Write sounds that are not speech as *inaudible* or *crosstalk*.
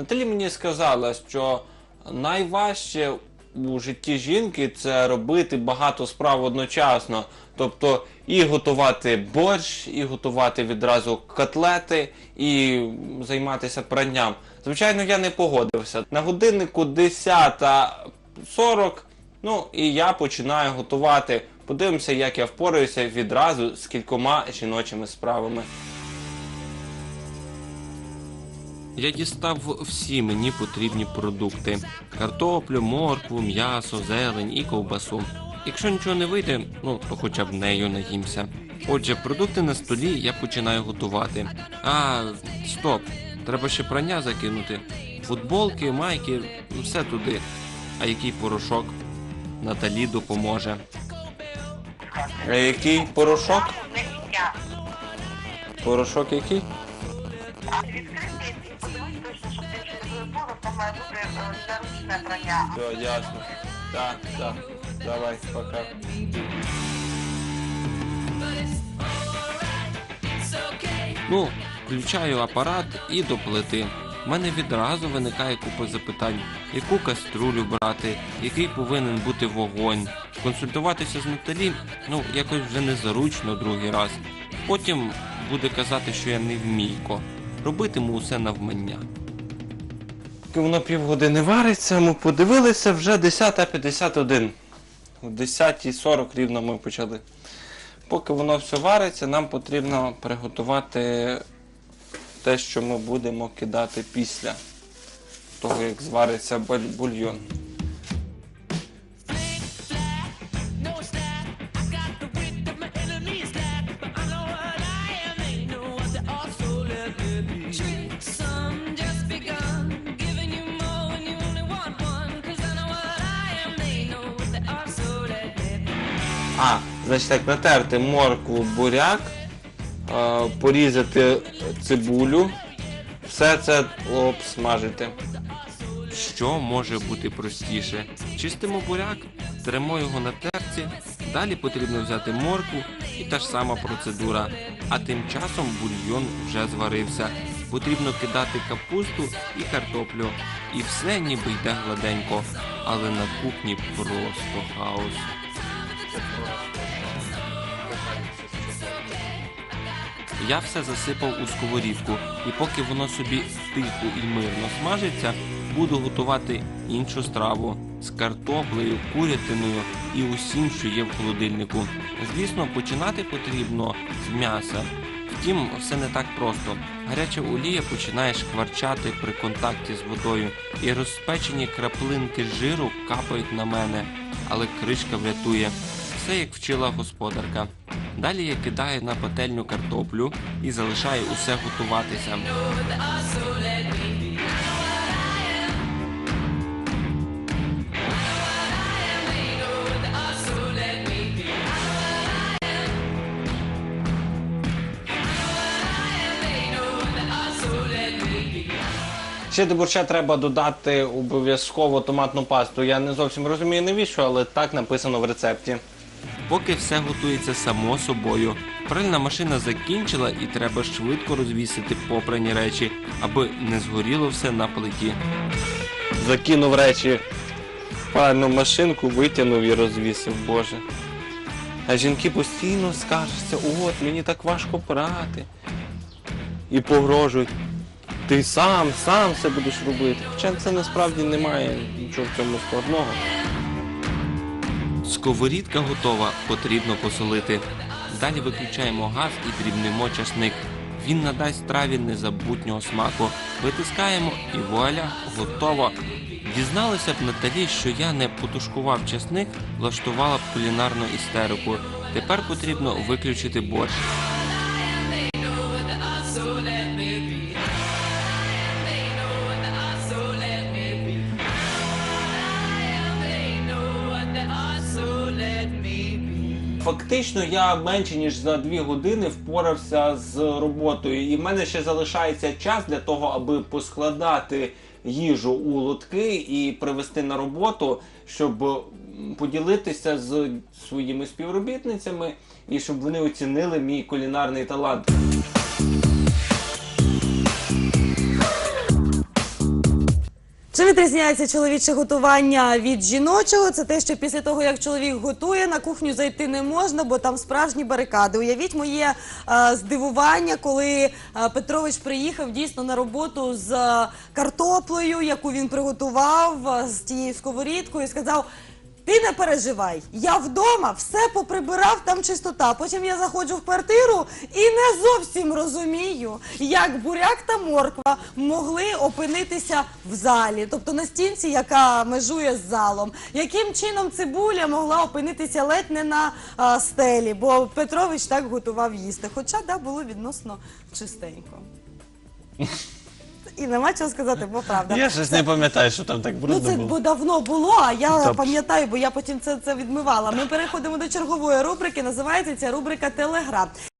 Наталі мені сказала, що найважче у житті жінки це робити багато справ одночасно. Тобто і готувати борщ, і готувати відразу котлети, і займатися пранням. Звичайно, я не погодився. На годиннику 10.40, ну і я починаю готувати. Подивимося, як я впораюся відразу з кількома жіночими справами. Я дістав всі мені потрібні продукти: картоплю, моркву, м'ясо, зелень і ковбасу. Якщо нічого не вийде, ну то хоча б нею наїмся. Отже, продукти на столі я починаю готувати. А, стоп, треба ще прання закинути. Футболки, майки, все туди. А який порошок? Наталі допоможе. А який порошок? Порошок який? Бути е, заручне. Все, ясно. Так, так. Давай, пока. Ну, включаю апарат і до плити. У мене відразу виникає купа запитань, яку каструлю брати, який повинен бути вогонь. Консультуватися з Наталі, ну, якось вже незаручно другий раз. Потім буде казати, що я не вмійко. Робитиму усе навмання. Поки воно півгодини вариться, ми подивилися вже 10.51. О 10.40 рівно ми почали. Поки воно все вариться, нам потрібно приготувати те, що ми будемо кидати після того, як звариться буль- бульйон. А, значить так, натерти моркву, буряк, е, порізати цибулю, все це обсмажити. Що може бути простіше? Чистимо буряк, тремо його на терці, далі потрібно взяти моркву і та ж сама процедура. А тим часом бульйон вже зварився. Потрібно кидати капусту і картоплю. І все ніби йде гладенько, але на кухні просто хаос. Я все засипав у сковорідку, і поки воно собі тихо і мирно смажиться, буду готувати іншу страву з картоплею, курятиною і усім, що є в холодильнику. Звісно, починати потрібно з м'яса. Втім, все не так просто. Гаряча олія починає шкварчати при контакті з водою, і розпечені краплинки жиру капають на мене, але кришка врятує. Все як вчила господарка. Далі я кидаю на пательню картоплю і залишаю усе готуватися. Ще до борща треба додати обов'язково томатну пасту. Я не зовсім розумію навіщо, але так написано в рецепті. Поки все готується само собою. Пральна машина закінчила і треба швидко розвісити попрані речі, аби не згоріло все на плиті. Закинув речі в пральну машинку, витягнув і розвісив, боже. А жінки постійно скаржаться, от мені так важко прати. І погрожують. Ти сам, сам все будеш робити. Хоча це насправді немає нічого в цьому складного. Сковорідка готова, потрібно посолити. Далі виключаємо газ і дрібнемо часник. Він надасть страві незабутнього смаку. Витискаємо і вуаля, готово. Дізналася б Наталі, що я не потушкував часник, влаштувала б кулінарну істерику. Тепер потрібно виключити борщ. Фактично я менше ніж за дві години впорався з роботою, і в мене ще залишається час для того, аби поскладати їжу у лотки і привезти на роботу, щоб поділитися з своїми співробітницями і щоб вони оцінили мій кулінарний талант. Чим відрізняється чоловіче готування від жіночого? Це те, що після того, як чоловік готує, на кухню зайти не можна, бо там справжні барикади. Уявіть моє е, здивування, коли е, Петрович приїхав дійсно на роботу з е, картоплею, яку він приготував з тією сковорідкою, і сказав. Ти не переживай, я вдома все поприбирав, там чистота. Потім я заходжу в квартиру і не зовсім розумію, як буряк та морква могли опинитися в залі, тобто на стінці, яка межує з залом. Яким чином цибуля могла опинитися ледь не на а, стелі, бо Петрович так готував їсти. Хоча да, було відносно чистенько. *laughs* І нема чого сказати, бо правда. Я щось не пам'ятаю, що там так Ну це було. бо давно було, а я Тобто. пам'ятаю, бо я потім це, це відмивала. Ми переходимо до чергової рубрики. Називається ця рубрика Телеграм.